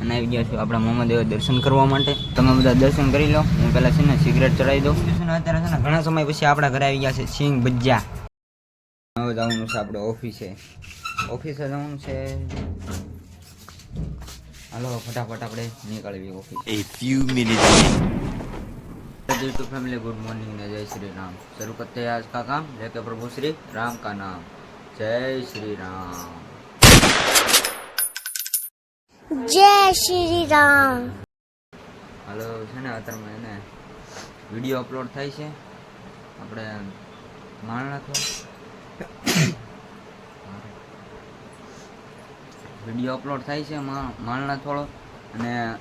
અને આવી ગયા છું આપણા મોહમ્મદેવ દર્શન કરવા માટે તમે બધા દર્શન કરી લો હું પહેલાં છે ને સિગરેટ ચડાવી દઉં છે ને અત્યારે છે ને ઘણા સમય પછી આપણા ઘરે આવી ગયા છે સિંગ ભજીયા હવે જવાનું છે આપણે ઓફિસે ઓફિસે જવાનું છે હાલો ફટાફટ આપણે નીકળવી office A few minutes later. YouTube family good morning ने जय श्री राम शुरू करते हैं आज का काम लेके प्रभु श्री राम का नाम जय श्री राम જય શ્રી રામ. હાલો, છે ને, અત્યારમાં એને વીડિયો અપલોડ થાય છે. આપણે માણ તો વીડિયો અપલોડ થાય છે માણના થોડો. અને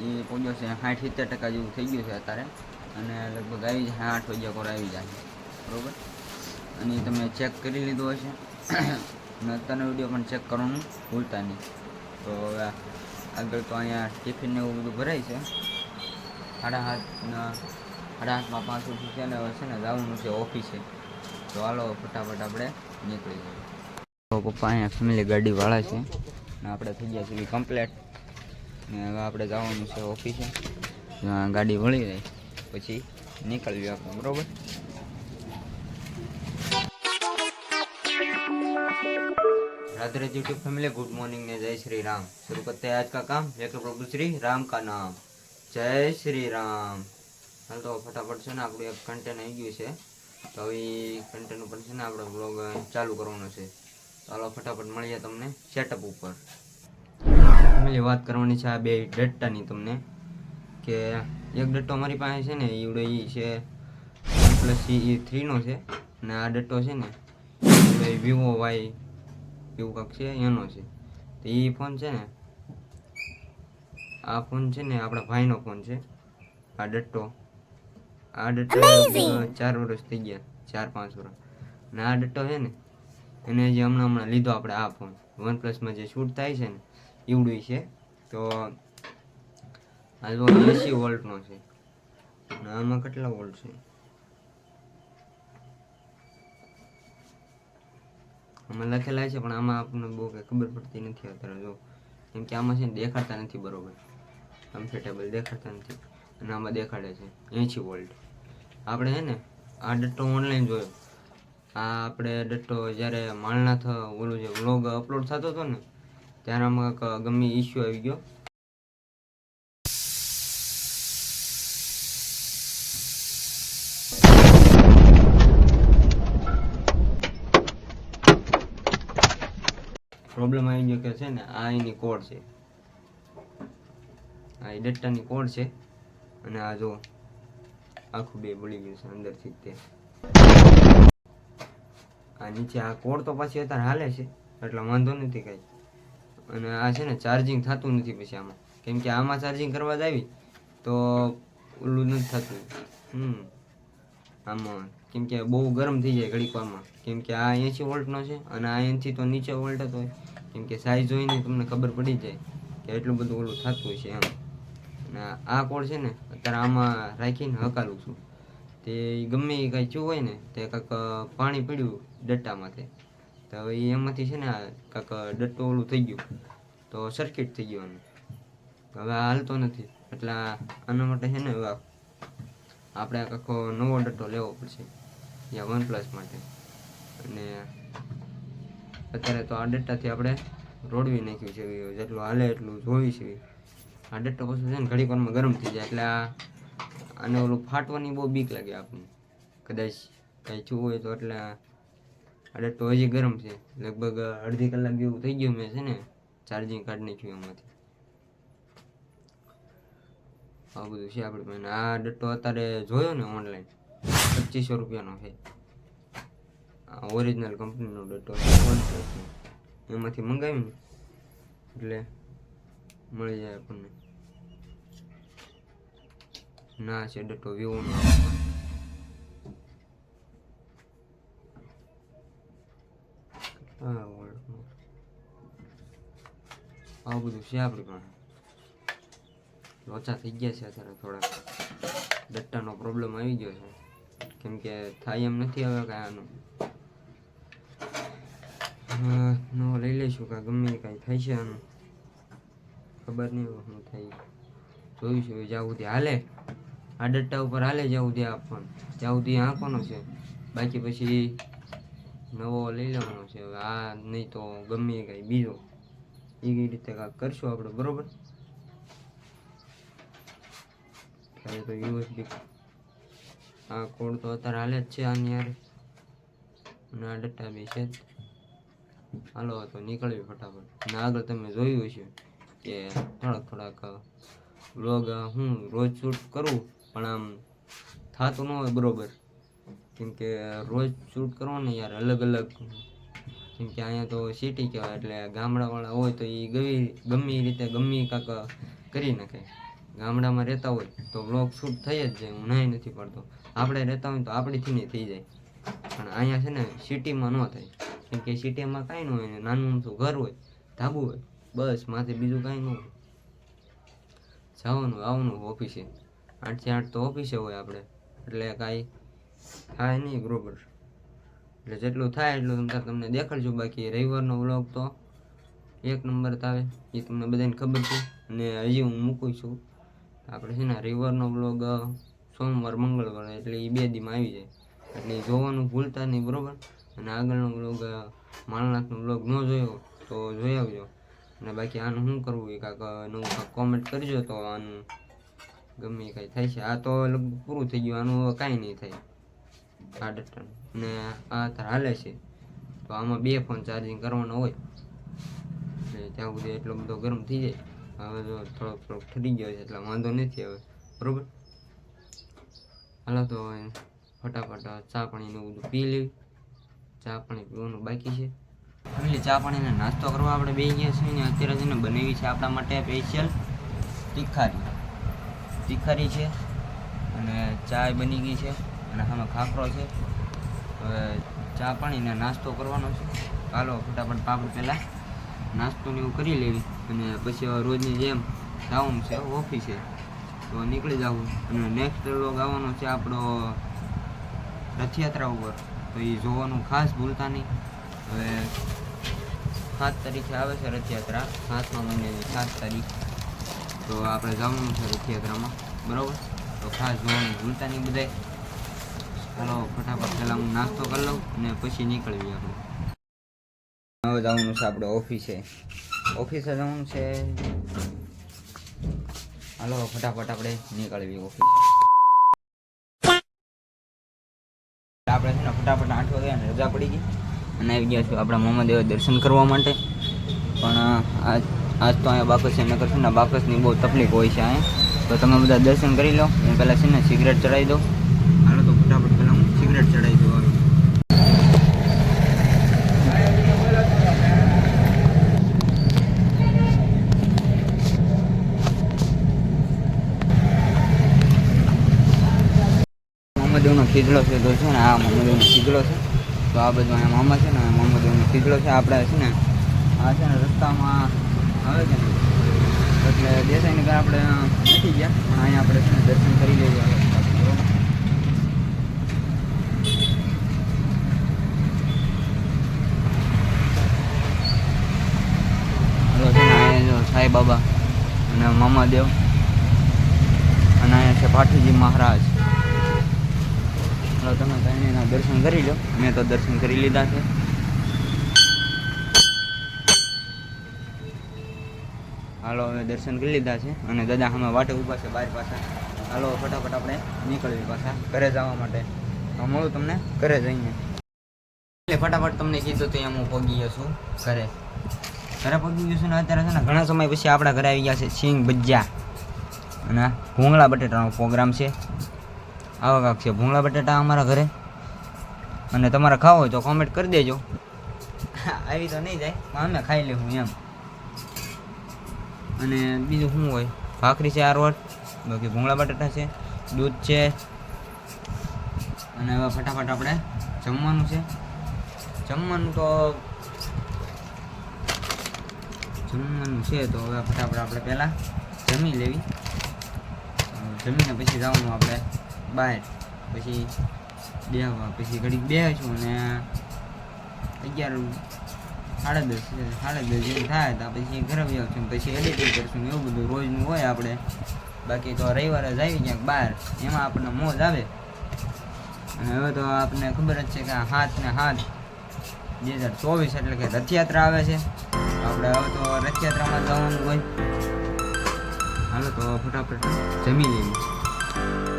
એ પહોંચ્યો છે સાઠ સિત્તેર ટકા જેવું થઈ ગયું છે અત્યારે. અને લગભગ આવી જાય, આઠ વાગ્યા કોર આવી જાય. બરોબર? અને તમે ચેક કરી લીધું હશે. અને અત્યારનો વીડિયો પણ ચેક કરવાનું ભૂલતા નહીં. તો હવે આગળ તો અહીંયા ટિફિન ને એવું બધું ભરાય છે. સાડા હાથના સાડા હાથમાં પાંચ ઉઠી છે ને, હવે છે ને જવાનું છે ઓફિસે. તો હાલો ફટાફટ આપણે નીકળી જઈએ. તો પપ્પા અહીંયા ફેમિલી ગાડી વાળા છે. ને આપણે થઈ ગયા છીએ કમ્પ્લેટ ને હવે આપણે જવાનું છે ઓફિસે. ગાડી વળી જાય પછી નીકળવી આપણે, બરોબર? Radhe Radhe YouTube family good morning ने जय श्री राम शुरू करते हैं आज का काम लेकर प्रभु श्री राम का नाम જય શ્રી રામ હાલ તો ફટાફટ છે ને આપણું એક કન્ટેન્ટ આવી ગયું છે તો હવે કન્ટેન્ટ ઉપર છે ને આપણે બ્લોગ ચાલુ કરવાનો છે ચાલો ફટાફટ મળીએ તમને સેટઅપ ઉપર ફેમિલી વાત કરવાની છે આ બે ડેટાની તમને કે એક ડેટો અમારી પાસે છે ને એવડો એ છે પ્લસ એ થ્રીનો છે અને આ ડેટો છે ને એવડો વિવો વાય એવું કાંક છે એનો છે. તો એ ફોન છે ને આ ફોન છે ને આપણા ભાઈનો ફોન છે આ ડટ્ટો. આ ડટ્ટો ચાર વર્ષ થઈ ગયા ચાર પાંચ વર્ષ અને આ ડટ્ટો છે ને એને જે હમણાં હમણાં લીધો આપણે આ ફોન. વન પ્લસમાં જે શૂટ થાય છે ને એવડું છે. તો આ એસી વોલ્ટનો છે. અને આમાં કેટલા વોલ્ટ છે? આમાં લખેલા છે, પણ આમાં આપણને બહુ કંઈ ખબર પડતી નથી અત્યારે, જો. કેમ કે આમાં છે ને દેખાડતા નથી બરોબર. કમ્ફર્ટેબલ દેખાડતા નથી. અને આમાં દેખાડે છે, એંશી વોલ્ટ આપણે છે ને, આ ડટ્ટો ઓનલાઈન જોયો. આ આપણે ડટ્ટો જ્યારે માળનાથ ઓલું જે વ્લોગ અપલોડ થતો હતો ને, ત્યારે આમાં ગમે ઇસ્યુ આવી ગયો. પ્રોબ્લેમ આવી ગયો કે છે ને, આ એની કોડ છે. આ એ ડેટાની કોડ છે. અને આ જો આખું બે બળી ગયું છે અંદરથી તે. આ નીચે આ કોડ તો પાછી અત્યારે હાલે છે, એટલે વાંધો નથી કાંઈ. અને આ છે ને ચાર્જિંગ થતું નથી પછી આમાં. કેમ કે આમાં ચાર્જિંગ કરવા જ આવી, તો ઓલું નથી થતું. હમ. આમાં કેમ કે બહુ ગરમ થઈ જાય ઘડીક વારમાં. કેમ કે આ એંશી વોલ્ટનો છે અને આ એનથી તો નીચે વોલ્ટ જ હોય. કેમ કે સાઈઝ જોઈને તમને ખબર પડી જાય કે એટલું બધું ઓલું થતું છે એમ. અને આ કોડ છે ને, અત્યારે આમાં રાખીને હકાલું છું. તે ગમે એ કાંઈ થયું હોય ને, તે કાંઈક પાણી પડ્યું ડટ્ટામાંથી. તો હવે એમાંથી છે ને આ કાંઈક ડટ્ટો ઓલું થઈ ગયું. તો સર્કિટ થઈ ગયું હવે હાલતો નથી. એટલે આના માટે છે ને આપણે આખો નવો ડટ્ટો લેવો પડશે. યા વન પ્લસ માટે. અને અત્યારે તો આ આપણે રોડવી નાખ્યું છે, જેટલું હાલે એટલું જોઈ છે. આ ડટ્ટો પછી છે ને ઘડી વારમાં ગરમ થઈ જાય, એટલે આ આને ઓલું ફાટવાની બહુ બીક લાગે આપણને. કદાચ કાંઈ થયું હોય તો, એટલે આ હજી ગરમ છે. લગભગ અડધી કલાક જેવું થઈ ગયું મેં છે ને, ચાર્જિંગ કાર્ડ નાખ્યું એમાંથી. આ બધું છે આપણે. આ ડટ્ટો અત્યારે જોયો ને ઓનલાઈન, પચીસો રૂપિયાનો છે. ઓરિજિનલ કંપનીનો OnePlus એમાંથી મંગાવીને એટલે મળી જાય આપણને. ના છે ડટ્ટો વિવોનો હા આવું બધું છે આપણી પાસે. લોચા થઈ ગયા છે અત્યારે થોડા ડટ્ટાનો પ્રોબ્લેમ આવી ગયો છે. કેમ કે થાય એમ નથી હવે કાંઈ આનું. નવો લઈ લઈશું કાં ગમે કાંઈ થાય છે આનું. ખબર નહીં શું થાય જોઈશું જ્યાં સુધી હાલે? આ ડટ્ટા ઉપર હાલે જ્યાં સુધી આ ફોન ત્યાં સુધી આંકવાનો છે. બાકી પછી નવો લઈ લેવાનો છે. હવે આ નહીં તો ગમે કાંઈ. બીજો. એ રીતે કાંઈક કરશું આપણે બરોબર? ત્યારે તો યુએસબી આ કોડ તો અત્યારે હાલે જ છે આની યાર અને આ ડટ્ટા બી છે જ. હાલો, તો નીકળવી ફટાફટ. અને આગળ તમે જોયું હશે કે થોડાક થોડાક વ્લોગ હું રોજ શૂટ કરું, પણ આમ થતું ન હોય બરોબર. કેમ કે રોજ શૂટ કરો ને યાર અલગ અલગ. કેમ કે અહીંયા તો સિટી કહેવાય, એટલે ગામડાવાળા હોય તો એ ગમે ગમે રીતે ગમે કાંક કરી નાખે. ગામડામાં રહેતા હોય તો વ્લોગ શૂટ થઈ જ જાય, હું નહીં નથી પડતો. આપણે રહેતા હોય તો આપણીથી નહીં થઈ જાય. પણ અહીંયા છે ને સિટીમાં ન થાય. કેમ કે સિટીમાં કાંઈ ન હોય નાનું અમથું ઘર હોય, ધાબુ હોય, બસ માથે બીજું કાંઈ ન હોય. જવાનું, આવવાનું ઓફિસે આઠથી આઠ તો ઓફિસે હોય આપણે. એટલે કાંઈ થાય નહીં બરોબર. એટલે જેટલું થાય એટલું તમે તમને દેખાડજો. બાકી રવિવારનો વ્લોગ તો એક નંબર આવે એ તમને બધાને ખબર છે. અને હજી હું મૂકું છું. આપણે છે ને રવિવારનો વ્લોગ સોમવાર, મંગળવાર, એટલે એ બે દીમાં આવી જાય. એટલે જોવાનું ભૂલતા નહીં, બરોબર? અને આગળનો વ્લોગ માલનાથનો વ્લોગ ન જોયો, તો જોઈ આવજો. અને બાકી આનું શું કરવું? એ કાંક નવું કાંક કોમેન્ટ કરજો તો આનું ગમે કાંઈ થાય છે. આ તો લગભગ પૂરું થઈ ગયું, આનું કાંઈ નહીં થાય. આ ડટન ને આ તાર હાલે છે. તો આમાં બે ફોન ચાર્જિંગ કરવાનો હોય. એટલે ત્યાં સુધી એટલો બધો ગરમ થઈ જાય. હવે જો થોડોક થોડોક ઠરી ગયો છે, એટલે વાંધો નથી હવે. બરાબર? હાલો તો ફટાફટ ચા પાણીનું બધું પી લેવી ચા પાણી પીવાનું બાકી છે. ફેમિલી, ચા પાણીને નાસ્તો કરવા આપણે બે ગયા છીએ ને અત્યારે છે ને બનાવી છે આપણા માટે સ્પેશિયલ તીખારી. તીખારી છે અને ચા બની ગઈ છે અને સામે ખાખરો છે. હવે ચા પાણીને નાસ્તો કરવાનો છે. ચાલો ફટાફટ પાપડ પહેલાં નાસ્તો ને એવું કરી લેવી અને પછી હવે રોજની જેમ જવાનું છે, ઓફિસે. તો નીકળી જવું. અને નેક્સ્ટ લોગ આવવાનો છે આપણો રથયાત્રા ઉપર. તો એ જોવાનું ખાસ ભૂલતા નહીં. હવે સાત તારીખે આવે છે રથયાત્રા. સાતમા મહિનાની સાત તારીખ. તો આપણે જવાનું છે રથયાત્રામાં. બરાબર? તો ખાસ જોવાનું ભૂલતા નહીં બધાય. ચાલો, ફટાફટ પહેલાં હું નાસ્તો કરી લઉં અને પછી નીકળવી આપણે. હવે જવાનું છે આપણે ઓફિસે. ઓફિસે જવાનું છે. હાલો, ફટાફટ આપણે નીકળવી ઓફિસ આપણે છે ને ફટાફટ આઠ વાગ્યા રજા પડી ગઈ. અને આવી ગયા છું આપણા મોહમ્મદેવ દર્શન કરવા માટે. પણ આજ આજ તો અહીંયા બાકસ છે નકર છે ને, બાકસની બહુ તકલીફ હોય છે અહીંયા. તો તમે બધા દર્શન કરી લો. હું પહેલાં છે ને, સિગરેટ ચડાવી દો. હાલો તો ફટાફટ પહેલાં હું સિગરેટ ચડાવી દઉં હવે. મોહમ્મદેવનો ખીજડો છે તો છે ને આ મોહમ્મદેવનો ખીજડો છે. તો આ બધું અહીંયા મામા છે ને મોહમ્મદેવનો ખીજડો છે, આપણે છે ને, આ છે ને રસ્તામાં આવે છે ને. એટલે દેસાઈનગર આપણે નથી ગયા, પણ અહીંયા આપણે છે ને દર્શન કરી લઈએ સાંઈ બાબા અને મામાદેવ અને અહીંયા છે પાઠીજી મહારાજ. ચાલો તમે ત્રણે દર્શન કરી લો. મેં તો દર્શન કરી લીધા છે. હાલો હવે દર્શન કરી લીધા છે અને દાદા અમે વાટે ઊભા છે બહાર પાછા. હાલો, ફટાફટ આપણે નીકળવી પાછા ઘરે જવા માટે. તો મળું તમને ઘરે જઈને. એટલે ફટાફટ તમને કીધું તો એમ હું પગી ગયો છું ઘરે. ઘરે પગી ગયો છું ને અત્યારે છે ને ઘણા સમય પછી આપણા ઘરે આવી ગયા છે સિંગ ભજીયા અને ભૂંગળા બટેટાનો પ્રોગ્રામ છે. આવા કાંક છે. ભૂંગળા, બટાટા અમારા ઘરે. અને તમારે ખાવો હોય તો કોમેન્ટ કરી દેજો. આવી તો નહીં જાય અમે ખાઈ લેવું એમ. અને બીજું શું હોય? ભાખરી છે આરવટ બાકી ભૂંગળા, બટાટા છે, દૂધ છે. અને હવે ફટાફટ આપણે જમવાનું છે. જમવાનું તો જમવાનું છે તો હવે ફટાફટ આપણે પહેલાં જમી લેવી. જમીને પછી જવાનું આપણે. બહાર પછી બેહવા પછી ઘડીક બે છું અને અગિયાર, સાડા દસ સાડા દસ જેવું થાય તો પછી ઘરે બી આવશું પછી એડિટિંગ કરશું એવું બધું રોજનું હોય આપણે. બાકી તો રવિવારે જ આવી ક્યાંક બહાર એમાં આપણને મોજ આવે. અને હવે તો આપણને ખબર જ છે કે હાથ ને હાથ બે હજાર ચોવીસ એટલે કે રથયાત્રા આવે છે. આપણે હવે તો રથયાત્રામાં જવાનું હોય. હાલો તો ફટાફટ જમી લઈએ.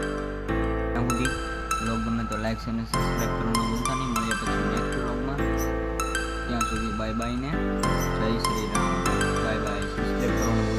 બ્લોગ ગમે તો લાઈક અને સબસ્ક્રાઈબ કરવાનું ભૂલતા નહીં મળીએ પછી નેક્સ્ટ બ્લોગમાં ત્યાં સુધી બાય બાય ને જય Shri Ram bye bye subscribe કરવાનું